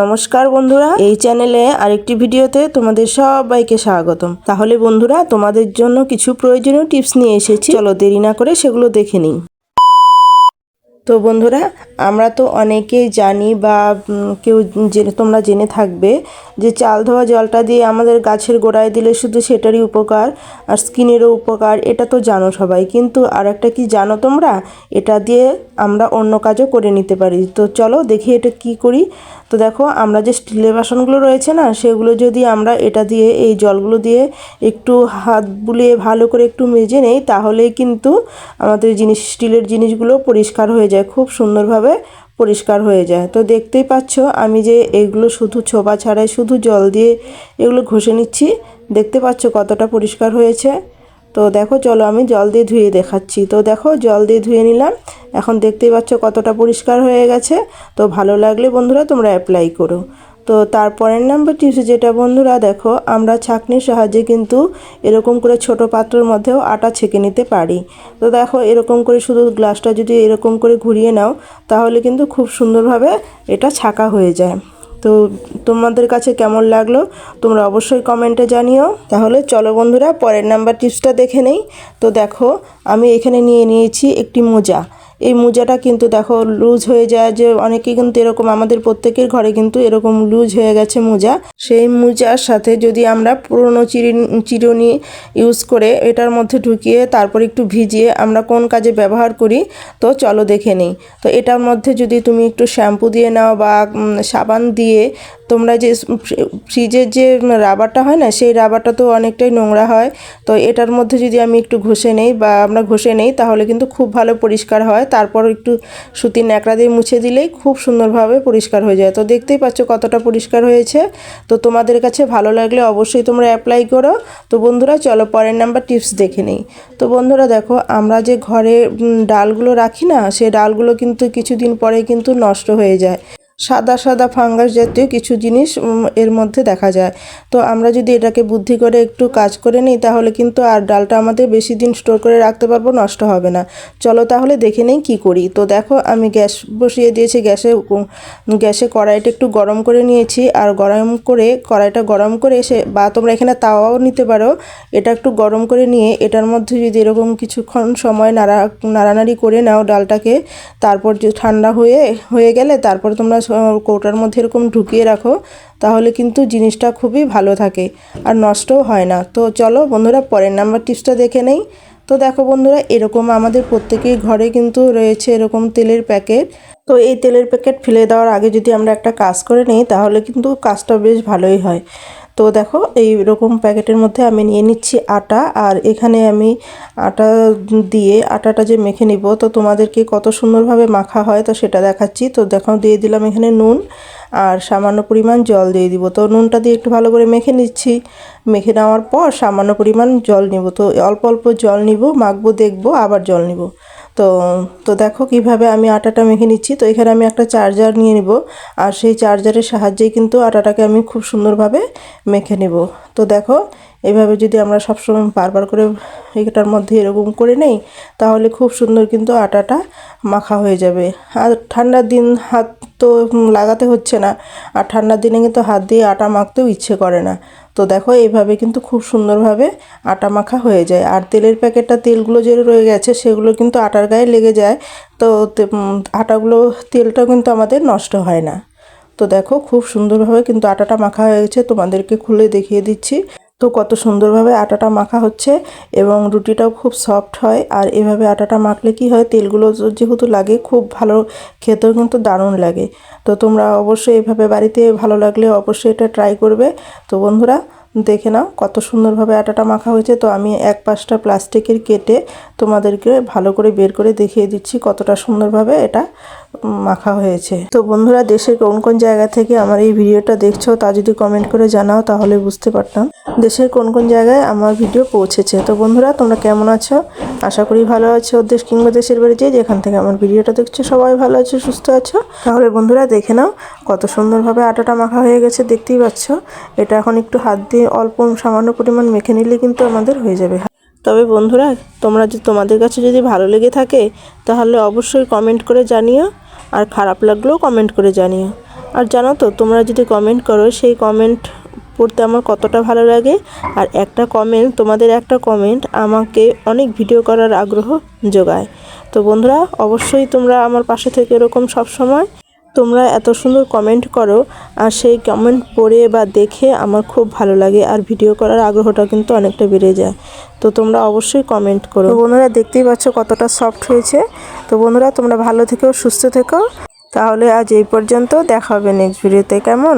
নমস্কার বন্ধুরা, এই চ্যানেলে আরেকটি ভিডিওতে তোমাদের সবাইকে স্বাগতম। তাহলে বন্ধুরা, তোমাদের জন্য কিছু প্রয়োজনীয় টিপস নিয়ে এসেছি। চলো দেরি না করে সেগুলো দেখে নিই। তো বন্ধুরা, আমরা তো অনেকেই জানি বা কেউ জেনে, তোমরা জেনে থাকবে যে চাল ধোয়া জলটা দিয়ে আমাদের গাছের গোড়ায় দিলে শুধু সেটারই উপকার আর স্কিনেরও উপকার, এটা তো জানো সবাই। কিন্তু আর একটা কি জানো তোমরা? এটা দিয়ে আমরা অন্য কাজও করে নিতে পারি। তো চলো দেখি এটা কি করি। তো দেখো, আমরা যে স্টিলের বাসনগুলো রয়েছে না, সেগুলো যদি আমরা এটা দিয়ে, এই জলগুলো দিয়ে একটু হাত বুলিয়ে ভালো করে একটু মেজে নেই, তাহলেই কিন্তু আমাদের জিনিস, স্টিলের জিনিসগুলো পরিষ্কার হয়ে যায়। খুব সুন্দরভাবে পরিষ্কার হয়ে যায়। তো দেখতেই পাচ্ছ, আমি যে এগুলো শুধু ছোপা ছাড়াই শুধু জল দিয়ে এগুলো ঘষে নিচ্ছি, দেখতে পাচ্ছ কতটা পরিষ্কার হয়েছে। তো দেখো, চলো আমি জল দিয়ে ধুয়ে দেখাচ্ছি। তো দেখো, জল দিয়ে ধুয়ে নিলাম। এখন দেখতেই পাচ্ছ কতটা পরিষ্কার হয়ে গেছে। তো ভালো লাগলে বন্ধুরা তোমরা অ্যাপ্লাই করো। তো তারপরের নাম্বার টিপস যেটা, বন্ধুরা দেখো, আমরা ছাঁকনির সাহায্যে কিন্তু এরকম করে ছোট পাত্রের মধ্যেও আটা ছেঁকে নিতে পারি। তো দেখো, এরকম করে শুধু গ্লাসটা যদি এরকম করে ঘুরিয়ে নাও, তাহলে কিন্তু খুব সুন্দরভাবে এটা ছাকা হয়ে যায়। তো তোমাদের কাছে কেমন লাগল, তোমরা অবশ্যই কমেন্টে জানিও। তাহলে চলো বন্ধুরা, পরের নাম্বার টিপসটা দেখে নেই। তো দেখো, আমি এখানে নিয়ে নিয়েছি একটি মোজা। এই মোজাটা কিন্তু দেখো লুজ হয়ে যায় যে অনেকেই কিন্তু এরকম, আমাদের প্রত্যেকের ঘরে কিন্তু এরকম লুজ হয়ে গেছে মোজা। সেই মোজার সাথে যদি আমরা পুরনো চিরি, চিরুনি ইউজ করে এটার মধ্যে ঢুকিয়ে তারপর একটু ভিজিয়ে আমরা কোন কাজে ব্যবহার করি, তো চলো দেখে নিই। তো এটার মধ্যে যদি তুমি একটু শ্যাম্পু দিয়ে নাও বা সাবান দিয়ে তোমরা যে ফ্রিজের যে রাবারটা হয় না, সেই রাবারটা তো অনেকটাই নোংরা হয়। তো এটার মধ্যে যদি আমি একটু ঘষে নেই বা আমরা ঘষে নেই, তাহলে কিন্তু খুব ভালো পরিষ্কার হয়। তারপর একটু সুতির ন্যাকড়া দিয়ে মুছে দিলেই খুব সুন্দরভাবে পরিষ্কার হয়ে যায়। তো দেখতেই পাচ্ছ কতটা পরিষ্কার হয়েছে। তো তোমাদের কাছে ভালো লাগলে অবশ্যই তোমরা অ্যাপ্লাই করো। তো বন্ধুরা, চলো পরের নাম্বার টিপস দেখে নিই। তো বন্ধুরা, দেখো, আমরা যে ঘরে ডালগুলো রাখি না সেই ডালগুলো কিন্তু কিছুদিন পরে কিন্তু নষ্ট হয়ে যায়। সাদা সাদা ফাঙ্গাস জাতীয় কিছু জিনিস এর মধ্যে দেখা যায়। তো আমরা যদি এটাকে বুদ্ধি করে একটু কাজ করে নিই, তাহলে কিন্তু আর ডালটা আমাদের বেশি দিন স্টোর করে রাখতে পারব, নষ্ট হবে না। চলো তাহলে দেখে নেই কী করি। তো দেখো, আমি গ্যাস বসিয়ে দিয়েছি, গ্যাসে গ্যাসে কড়াইটা একটু গরম করে নিয়েছি। আর গরম করে, কড়াইটা গরম করে এসে, বা তোমরা এখানে তাওয়াও নিতে পারো। এটা একটু গরম করে নিয়ে, এটার মধ্যে যদি এরকম কিছুক্ষণ সময় নাড়া, নাড়ানাড়ি করে নাও ডালটাকে, তারপর ঠান্ডা হয়ে হয়ে গেলে তারপর তোমরা কৌটার মধ্যে এরকম ঢুকিয়ে রাখো, তাহলে কিন্তু জিনিসটা খুবই ভালো থাকে আর নষ্টও হয় না। তো চলো বন্ধুরা, পরের নাম্বার টিপসটা দেখে নেই। তো দেখো বন্ধুরা, এরকম আমাদের প্রত্যেকেই ঘরে কিন্তু রয়েছে এরকম তেলের প্যাকেট। তো এই তেলের প্যাকেট ফেলে দেওয়ার আগে যদি আমরা একটা কাজ করে নিই, তাহলে কিন্তু কাজটা বেশ ভালোই হয়। তো দেখো এই রকম প্যাকেটের মধ্যে আমি নিয়ে নিচ্ছি আটা। আর এখানে আমি আটা দিয়ে, আটাটা যে মেখে নিব, তো তোমাদেরকে কত সুন্দরভাবে মাখা হয় তো সেটা দেখাচ্ছি। তো দেখো, দিয়ে দিলাম এখানে নুন, আর সামান্য পরিমাণ জল দিয়ে দিব। তো নুনটা দিয়ে একটু ভালো করে মেখে নিচ্ছি। মেখে নেওয়ার পর সামান্য পরিমাণ জল নিব। তো অল্প অল্প জল নিব, মাখবো, দেখব, আবার জল নিব। তো তো দেখো কীভাবে আমি আটাটা মেখে নিচ্ছি। তো এখানে আমি একটা চার্জার নিয়ে নিব। আর সেই চার্জারের সাহায্যেই কিন্তু আটাটাকে আমি খুব সুন্দরভাবে মেখে নেব। তো দেখো, এভাবে যদি আমরা সবসময় বারবার করে এটার মধ্যে এরকম করে নেই, তাহলে খুব সুন্দর কিন্তু আটাটা মাখা হয়ে যাবে। আর ঠান্ডার দিন হাত তো লাগাতে হচ্ছে না। আর ঠান্ডার দিনে কিন্তু হাত দিয়ে আটা মাখতেও ইচ্ছে করে না। তো দেখো, এইভাবে কিন্তু খুব সুন্দরভাবে আটা মাখা হয়ে যায়। আর তেলের প্যাকেটটা তেলগুলো যে রয়ে গেছে, সেগুলো কিন্তু আটার গায়ে লেগে যায়। তো আটাগুলো, তেলটাও কিন্তু আমাদের নষ্ট হয় না। তো দেখো, খুব সুন্দরভাবে কিন্তু আটাটা মাখা হয়ে গেছে। তোমাদেরকে খুলে দেখিয়ে দিচ্ছি। তো কত সুন্দরভাবে আটাটা মাখা হচ্ছে এবং রুটিটাও খুব সফট হয়। আর এভাবে আটাটা মাখলে কি হয়, তেলগুলো যেহেতু লাগে, খুব ভালো খেতেও কিন্তু দারুণ লাগে। তো তোমরা অবশ্যই এভাবে বাড়িতে ভালো লাগলে অবশ্যই এটা ট্রাই করবে। তো বন্ধুরা, দেখে নাও কত সুন্দরভাবে আটাটা মাখা হয়েছে। তো আমি এক পাশটা প্লাস্টিকের কেটে তোমাদেরকে ভালো করে বের করে দেখিয়ে দিচ্ছি কতটা সুন্দরভাবে এটা মাখা হয়েছে। তো বন্ধুরা, দেশের কোন কোন জায়গা থেকে আমার এই ভিডিওটা দেখছ তা যদি কমেন্ট করে জানাও, তাহলে বুঝতে পারতাম। দেশের কোন কোন জায়গায় আমার ভিডিও পৌঁছেছে। তো বন্ধুরা, তোমরা কেমন আছো? আশা করি ভালো আছো, দেশ কিংবা দেশের বাড়ি যে যেখান থেকে আমার ভিডিওটা দেখছ, সবাই ভালো আছো, সুস্থ আছো। তাহলে বন্ধুরা, দেখে নাও কত সুন্দরভাবে আটাটা মাখা হয়ে গেছে, দেখতেই পাচ্ছ। এটা এখন একটু হাত দিয়ে অল্প সামান্য পরিমাণ মেখে নিলে কিন্তু আমাদের হয়ে যাবে। তবে বন্ধুরা, তোমরা যে তোমাদের কাছে যদি ভালো লেগে থাকে, তাহলে অবশ্যই কমেন্ট করে জানিও, আর খারাপ লাগলেও কমেন্ট করে জানিও। আর জানো তো, তোমরা যদি কমেন্ট করো, সেই কমেন্ট পড়তে আমার কতটা ভালো লাগে আর একটা কমেন্ট তোমাদের একটা কমেন্ট আমাকে অনেক ভিডিও করার আগ্রহ যোগায়। তো বন্ধুরা, অবশ্যই তোমরা আমার পাশে থেকে এরকম সব সময় তোমরা এত সুন্দর কমেন্ট করো আর সেই কমেন্ট পড়ে বা দেখে আমার খুব ভালো লাগে আর ভিডিও করার আগ্রহটা কিন্তু অনেকটা বেড়ে যায়। তো তোমরা অবশ্যই কমেন্ট করো। বন্ধুরা, দেখতেই পাচ্ছ কতটা সফট হয়েছে। তো বন্ধুরা, তোমরা ভালো থেকো, সুস্থ থেকো। তাহলে আজ এই পর্যন্ত দেখা হবে নেক্সট ভিডিওতে কেমন?